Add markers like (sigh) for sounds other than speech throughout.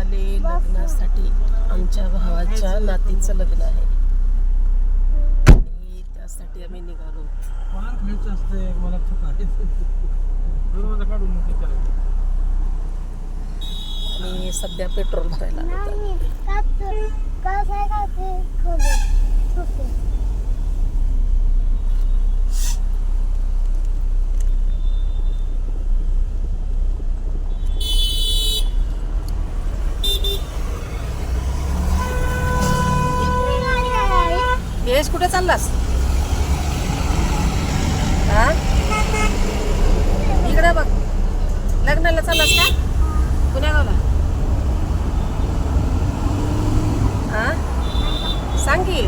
आले लग्नासाठी आमच्या भावाच्या नातीचं लग्न आहे. आणि त्यासाठी आम्ही निघालो. आणि सध्या पेट्रोल भरायला चाललास? हा? इकडे बघ. लग्नाला चाललास का पुण्या गावला हा सांग की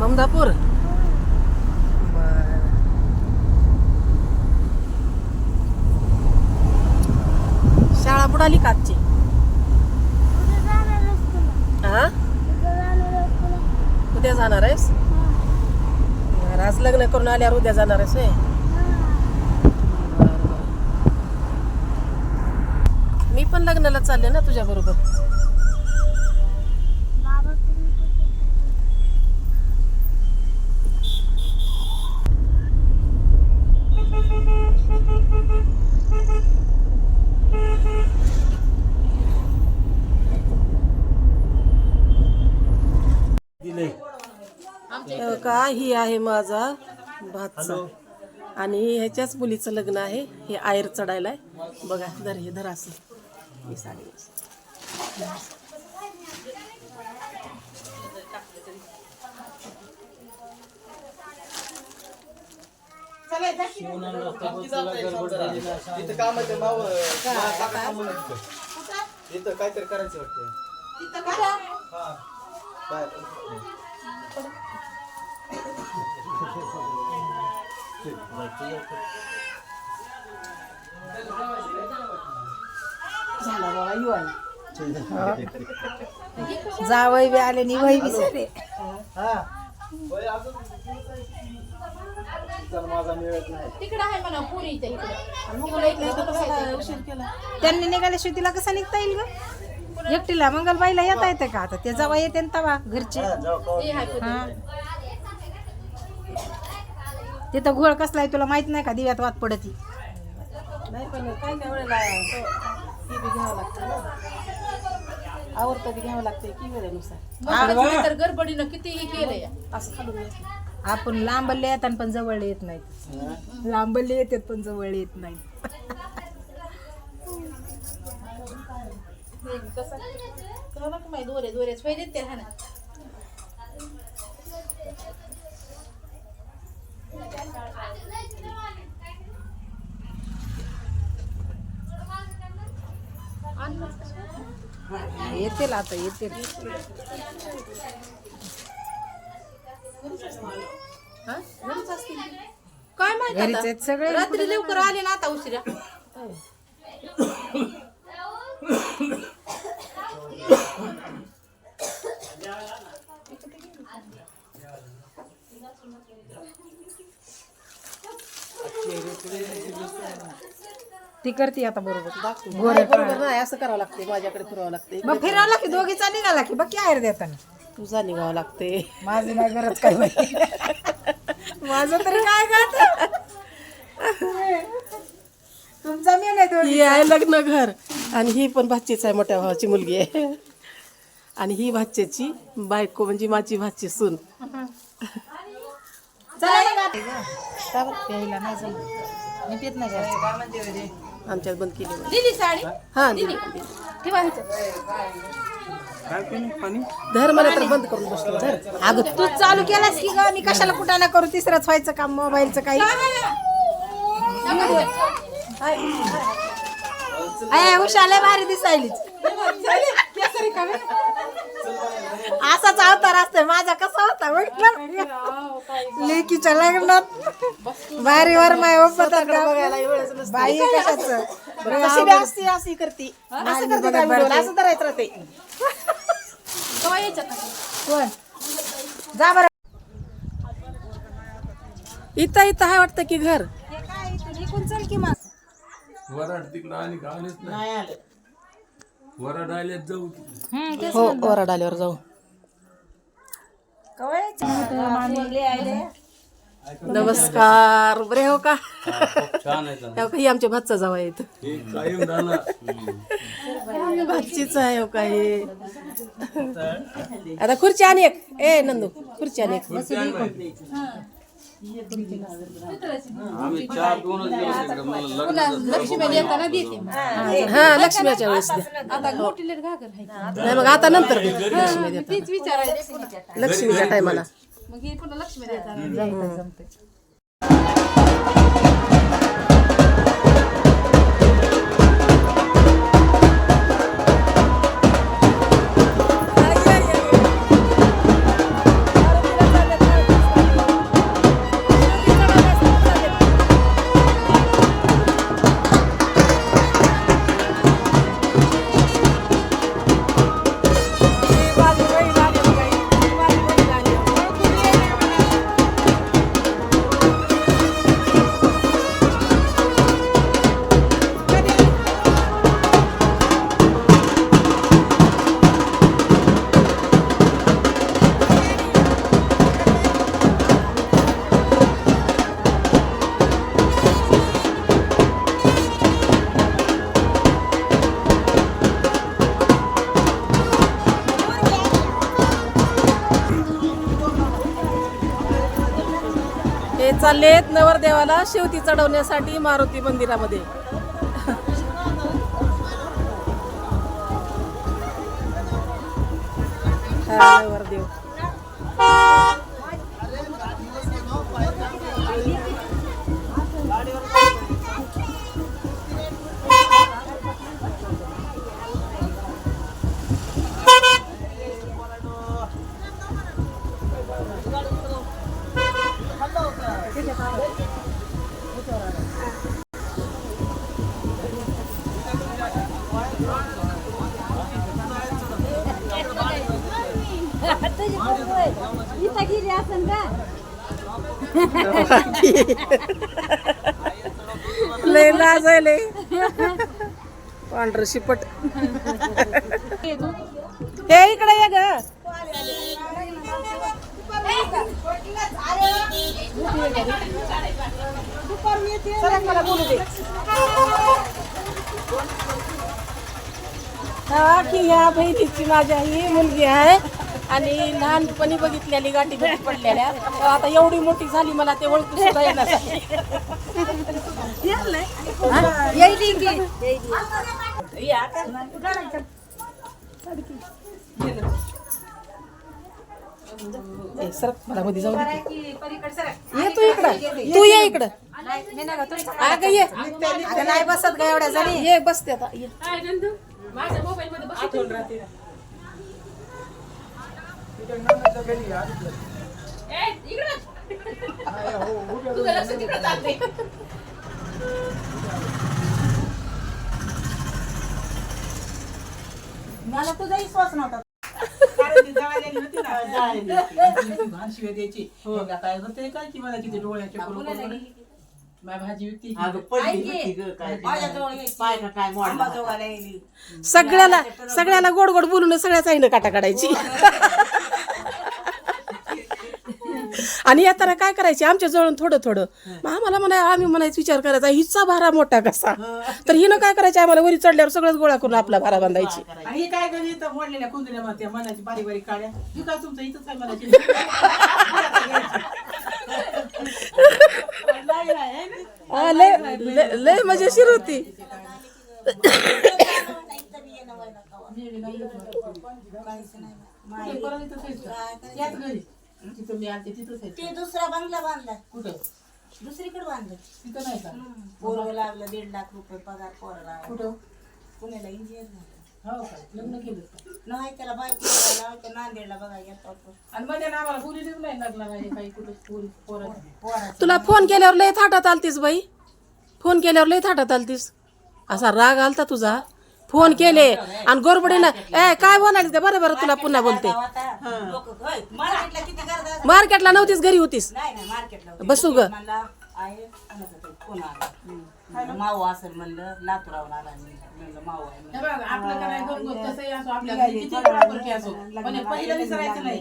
ममदापूर बर शाळा बुडाली का आजची हा उद्या जाणार आहेस बरं, आज लग्न करून आल्यावर उद्या जाणार आहेस? बरं. मी पण लग्नाला चालले ना तुझ्या बरोबर का ही आहे माझा भातचा. आणि ह्याच्याच मुलीचं लग्न आहे. हे आयर चढायला आहे. बघा धर हे धर असं. ही साडी. इथं काहीतरी करायचं वाटतं हा. झाला बाबा जावई बी आले नि वही बी सरे हा. त्यांनी निघाल्याशिवाय तिला कसं निघता येईल ग? एकटीला मंगलबाईला येता येतं का? आता ते जावा येते न तवा घरचे. हे. हा. तिथं घोळ कसला आहे तुला माहीत नाही का? दिव्यात वाद पडती. नाही पण वेळेला ती बी घ्यावं लागतं ना. आवडतं बी घ्यावं लागतंय की वेळेनुसार. तर गडबडीनं कितीही केलंय. असं खालून येतं. आपण लांबले येतात पण जवळ येत नाहीत लांबले येतात पण जवळ येत नाहीत हे कसं? कळलं का माहिती दोरे दोरे देते हा येतील आता येतील. काय माहिती सगळे? रात्री लवकर आले ना आता उशिरा. ती करते आता बरोबर. बरोबर नाही असं करावं लागते माझ्याकडे फिरावं लागते. मग फिरावला की दोघीचा निघाला की बघ की आहेर देताना. तुझा निघावं लागते. माझं नाही गरज काय बाई. माझं तरी काय गात तुमचा मी नाही दोघी ही आहे लग्न घर. आणि ही पण भाचीच आहे मोठ्या भावाची मुलगी आहे. आणि ही भाच्याची बायको म्हणजे माझी भाची सून? प्यायला नाही जमत. मी पित नाही जास्त. आमच्यात बंद केली दिली साडी? हा? दिली. दिली. ठेवा ह्याच्यात. काय पिणे पाणी? धर मला तर बंद करून बसलो. धर. अगं तू चालू केलास की ग? मी कशाला कुठं ना करू? तिसरंच व्हायचं काम मोबाईलचं काही. हुशाले भारी दिसायलीच असाच अवतार असतोय माझा कसा होता म्हटलं लेकीच्या लग्नात भारी वर माय बाई कशाच? असती अशी करती. असं करते काय व्हिडिओला, असं धरायचं राहते? कोण? जा बरं. इथं इथं आहे वाटतं की घर. हे वराड तिकडं आणि नाही. नाही आलं. जाऊ. हो वराड आल्यावर जाऊ. नमस्कार. बरे हो का? छान आहे हो का ही आमच्या भातचा जावा येत हे कायम झाला भाचीच आहे हो का हे आता खुर्ची आणि एक. ए नंदू खुर्ची आणि एक. आम्ही चहा पिऊनच गेलो तिकडे मला लग्न लक्ष्मी देते. हा लक्ष्मीच्या वेळेस. आता मोठी लेट घागर आहे. नाही मग आता नंतर. लक्ष्मी तीच विचारायची. लक्ष्मीच्या टायमाला. मग ही पुन्हा लक्ष्मी देताना देवाला शेवती चढवण्यासाठी मारुती मंदिरामध्ये. (laughs) लय लाज आहे लय. पांढर शिपट. हे इकडे ये ग. बोलू हा की ह्या बहिणीची माझ्या ही मुलगी आहे. आणि लहानपणी बघितलेली गाठी भेटी पडलेल्या. तर आता एवढी मोठी झाली मला ते ओळखू सुद्धा येणार सरक मला मध्ये जाऊ ये तू इकडं. तू ये इकडं. अगं ये. नाही बसत का एवढ्या जणी. ये बसते आता ये. मला तुझा विश्वास नव्हता शिवाय द्यायची होते काय की मला तिथे डोळ्याचे भाजी विकती सगळ्याला सगळ्याला गोड गोड बोलून सगळ्याच आईनं काटा काढायची. हो. आणि येताना काय करायचे आमच्या जवळून थोडं थोडं मग आम्हाला म्हणा आम्ही म्हणायचं विचार करायचा हिचा भारा मोठा कसा तर हिनं काय करायचं आम्हाला वरी चढल्यावर सगळंच गोळा करून आपला भारा बांधायची आणि हे काय घरी तर मोडलेल्या कुंदल्या मग त्या मनाची बारीक बारीक काड्या हे काय तुमचं इथंच आहे मनाची हा, लय लय- लय मजेशीर होती याच घरी तिथं मी आलते तिथंच आहे. ते दुसरा बंगला बांधला. कुठं? दुसरीकडे बांधलं. तिथं नाही का? पोरं लागलं दीड लाख रुपये पगार पोराला कुठं? पुण्याला इंजिनियर झालं. हो का? लग्न केलं का? नाही त्याला बायको करायला लावलं, नांदेडला बघा आणि मध्ये ना आम्हाला पुरी नाही लागला नाही काही कुठं पुरी पोरं पोराचं. तुला फोन केल्यावर लय थाटात आलतीस बाई. फोन केल्यावर लय थाटात आलतीस. असा राग आलता तुझा. फोन केले आणि गोरबडीनं ए काय बोलायला ते? बरं बरं तुला पुन्हा बोलते. लोक मार्केटला नव्हतीस घरी होतीस. नाही नाही मार्केटला होती. बसू ग. म्हणला आहे कोणाचा तरी फोन आला. माऊ असेल म्हणलं लातूरावून आला मी. म्हणलं माऊ आहे बघ, आपलं काय घरगुत कसंही असो आपल्या घरी किती प्रॉपर्टी असो. पण पहिलं विसरायचं नाही.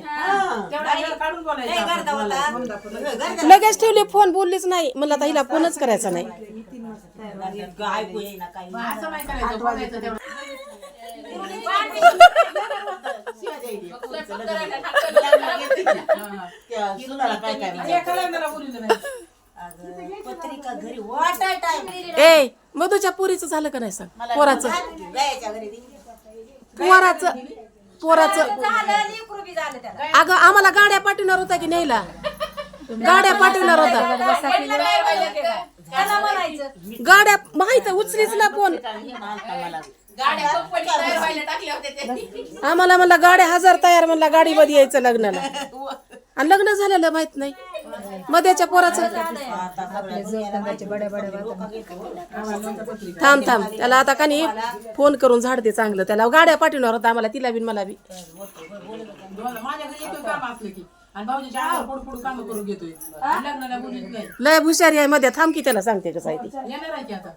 तेवढा वेळ काढून बोलायचं. आपण. लगेच ठेवली फोन बोललीच नाही. मला आता हिला फोनच करायचा नाही. म्हणलं, ऐकू काही असं नाही करायचं तेवढं पत्रिका घरी वाटाय टाइम ए मधूच्या पोरीचं झालं का नाही सांग? पोराचं. पोराचं. पोराचं. अगं आम्हाला गाड्या पाठवणार होता की नाहीला गाड्या पाठवणार होता. गाड्या माहीत उचलीच ना फोन आम्हाला म्हणला गाड्या हजार तयार म्हणला गाडीमध्ये यायचं लग्नाला. आणि लग्न झालेलं माहीत नाही. मध्याच्या पोराचं थांब थांब. त्याला आता का नाही फोन करून झाडते चांगलं. त्याला गाड्या पाठवणार होता आम्हाला तिला बी मला बी. दोन- माझ्या घरी येतोय काम असलं की. आणि भाऊजीच्या अंगावर पुढे पुढे काम करून घेतोय. आणि लग्नाला बोलत नाही लय हुशारी आहे मध्ये थांब की त्याला सांगते कसं आहे ते येणार आहे की आता?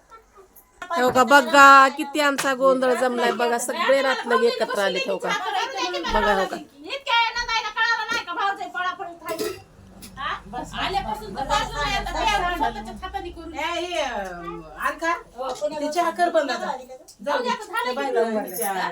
का? बघा किती आमचा गोंधळ जमलाय बघा सगळे रातलं एकत्र आले हो का? बघा हो? का ए, हे, अं, आणखा ते चहा कर बंद आता. जाऊ दे. त्या बाईला उभारल्या.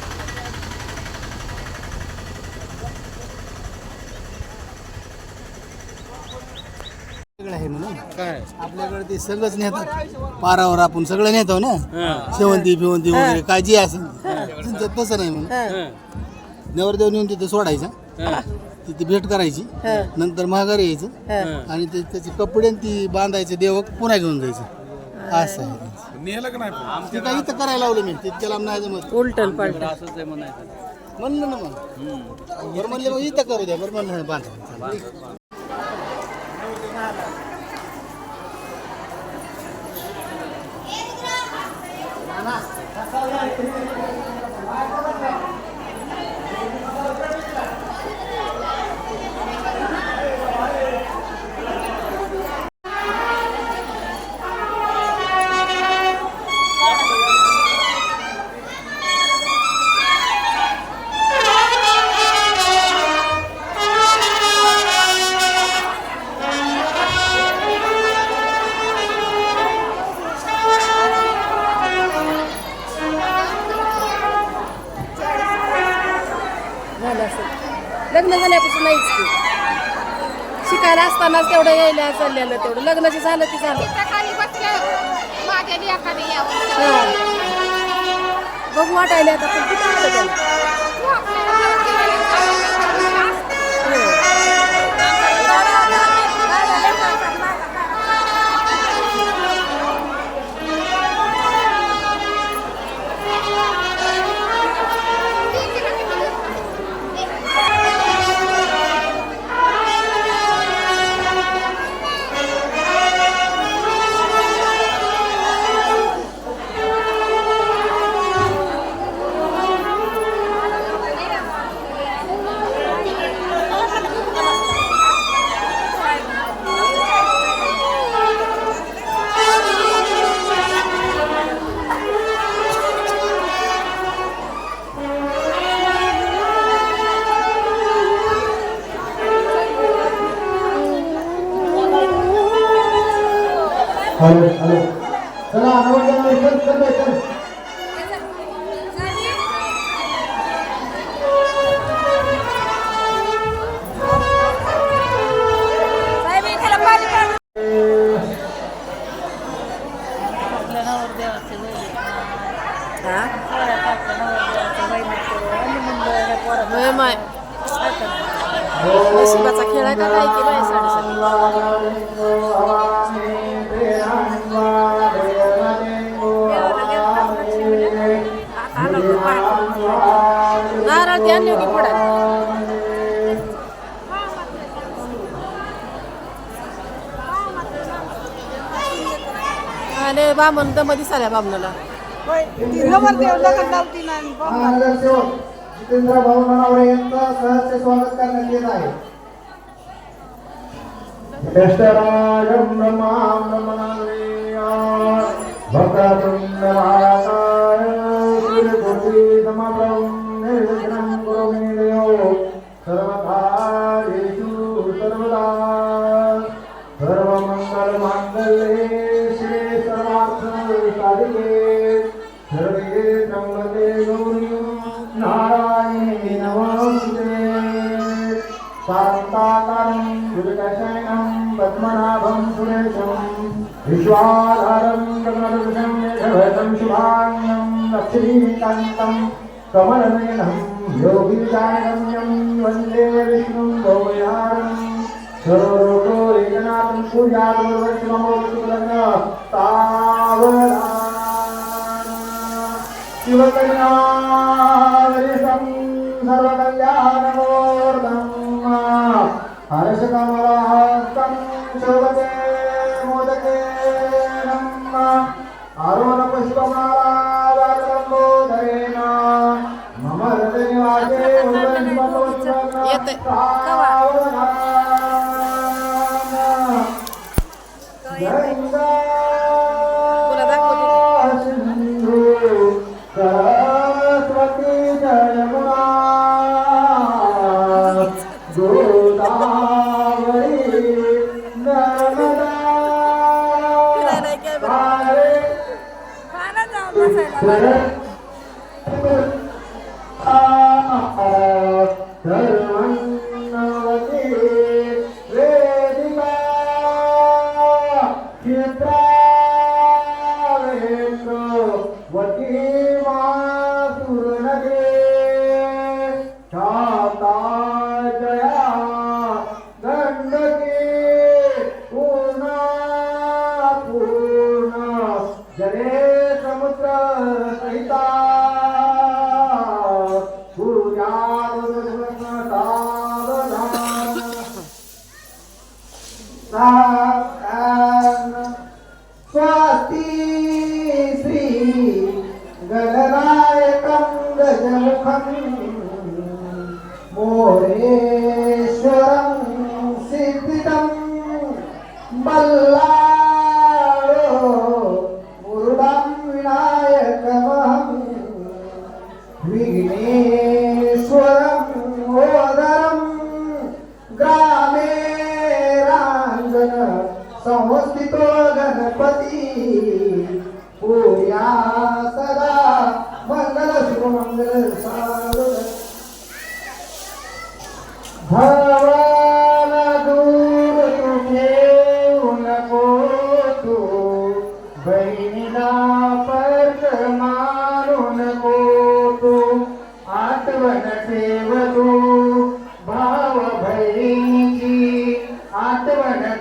आहे म्हणून. आपल्याकडे ते सगळंच नेतात. पारावर आपण सगळं नेतो ना? शेवंती फिवंती वगैरे काय जे असेल त्यांच्यात तसं नाही म्हणून. नवरदेव नेऊन तिथे सोडायचा. तिथे भेट करायची. नंतर महागारी यायचं. आणि ते त्याचे कपडे आणि ती बांधायचे देवक पुन्हा घेऊन जायचं. असं आहे. नेलं का नाही ते काही इथं करायला लावलं मी. तितक्या लांब नाही जमत. उलटल पलटल असंच आहे म्हणायचं. म्हणलं ना मग. बरं म्हणले मग इथं करू द्या. बरं म्हणलं बांधा. नाहीच की शिकायला असतानाच तेवढं यायला चाललेलं तेवढं. लग्नाचे झालं की झालं. बघू वाटायला आता पण किती आलं त्याला हा? होय माय नशिबाचा खेळ आहे का काय की बाय साडेसाती दही आणली होती पुढे आणि बामणमध्ये साऱ्या बामणाला जितेंद्र भाऊ ननावरे यांचं सहर्ष स्वागत करण्यात येत आहे. भक्तवृंद विश्वाधारं गगनदृशं मेघवतं शुभाङ्गं लक्ष्मीकान्तं कमलनयनं योगीजागम्यं वन्दे विष्णुं गौयारम् सर्वतो एकनाथं येतंय. Amém.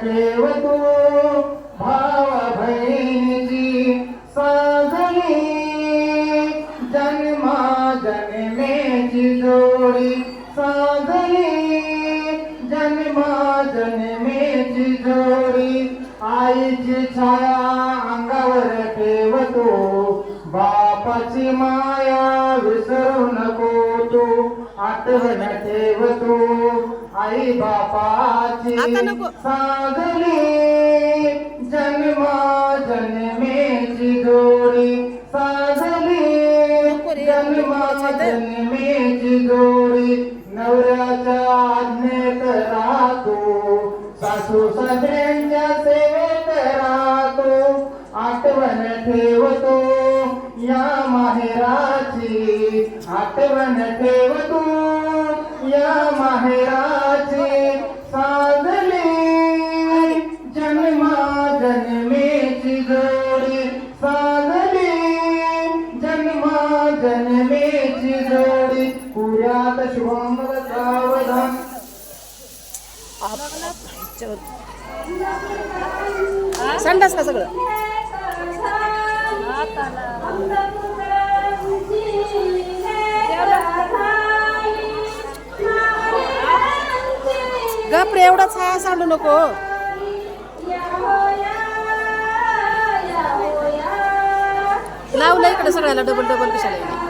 ठेव तू भाव बहिणीची साजली जन्मा जन्मेची जोडी साजली जन्मा जन्मेची जोडी आईची छाया अंगावर ठेवतो. बापाची माया विसरू नको तू आठवण ठेवतो. आई बापाची तो सगळ्यांच्या सेवेत राहतो आठवण ठेवतो. या माहेराची आठवण ठेवतो. या माहेरा संडास का सगळं. गपडे एवढाच हा सांडू नको. लावलं इकडे सगळ्याला डबल डबल कशाला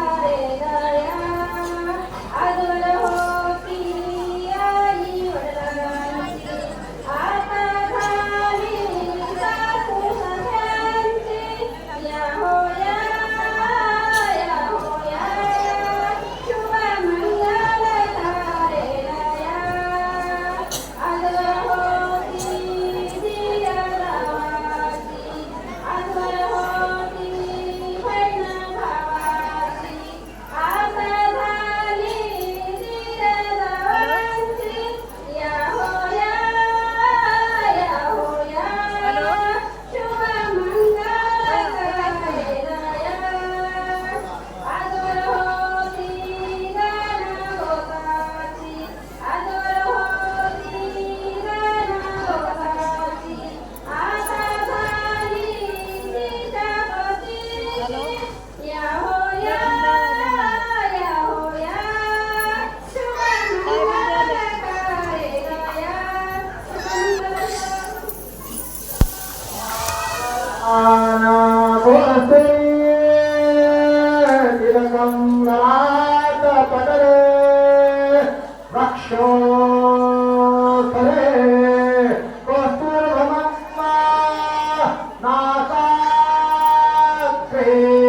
येईल?